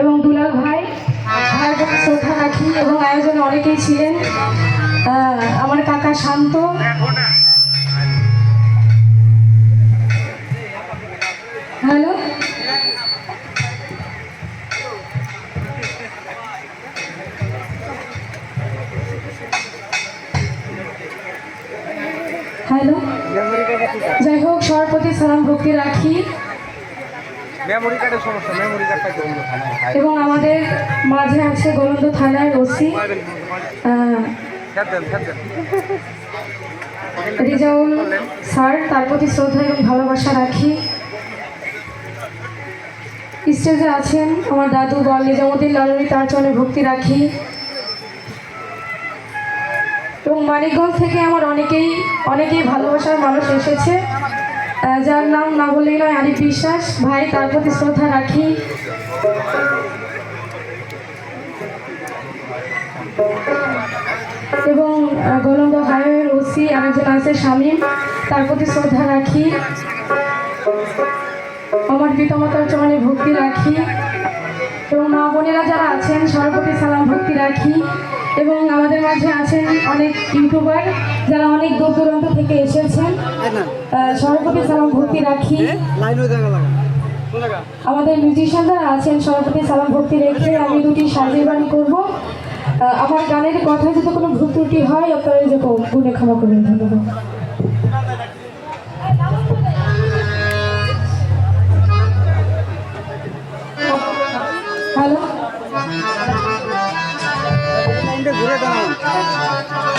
এবং দুলাল ভাই ভাই প্রতি শ্রদ্ধা রাখি এবং আয়োজনে অনেকেই ছিলেন। আমার কাকা শান্ত। হ্যালো? হ্যালো? যাই হোক, সবার প্রতি সালাম ভক্তি রাখি। মেমোরি কার্ডের সমস্যা মেমোরি কার্ডটা অন্য থানায়। এবং আমাদের মাঝে আছে গোলন্দ থানার ওসি রিজাউল স্যার তার প্রতি শ্রদ্ধা এবং ভালোবাসা রাখি। স্টেজে আছেন আমার দাদু বল নিজামুদ্দিন লালনী তার চলে ভক্তি রাখি। এবং মানিকগঞ্জ থেকে আমার অনেকেই অনেকেই ভালোবাসার মানুষ এসেছে। যার নাম না বললেই নয় আরিফ বিশ্বাস। ভাই, তার প্রতি শ্রদ্ধা রাখি। এবং গোলন্দ হাইওয়ের ওসি আরেকজন আছে শামীম তার প্রতি শ্রদ্ধা রাখি। আমার পিতামাতার চরণে ভক্তি রাখি। এবং মা বোনেরা যারা আছেন সবার প্রতি সালাম ভক্তি রাখি। এবং আমাদের মাঝে আছেন অনেক ইউটিউবার যারা অনেক দূর দূরান্ত থেকে এসেছেন। আহ, সালাম ভর্তি রাখি। আমাদের মিউজিশিয়ান যারা আছেন সবার সালাম ভর্তি রেখে আমি দুটি সাজিয়ে বাড়ি করব। আমার গানের কথা যদি কোনো ভুল ত্রুটি হয় আপনারা যে গুণে ক্ষমা করবেন ধন্যবাদ। ঘুরে দাঁড়ান